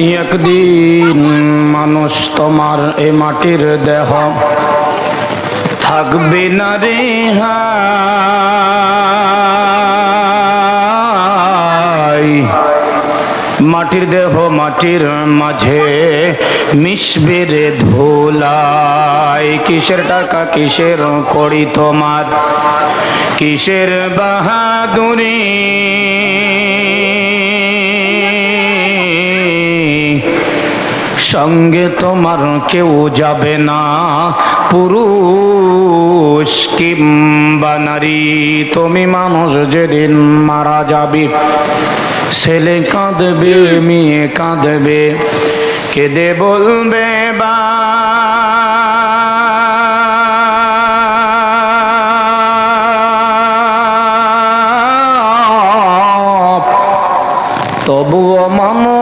একদিন মানুষ তোমার এ মাটির দেহ থাকবে না রে মাটির দেহ মাটির মাঝে মিশবে রে ধুলাই। কিসের টাকা কিসের করি তোমার? কিসের বাহাদুরি? সঙ্গে তোমার কেউ যাবে না। পুরুষ কিংবা নারী, তুমি মানুষ যেদিন মারা যাবে। ছেলে কাঁদবে, মেয়ে কাঁদবে, কেঁদে বলবে, বা তবুও মানুষ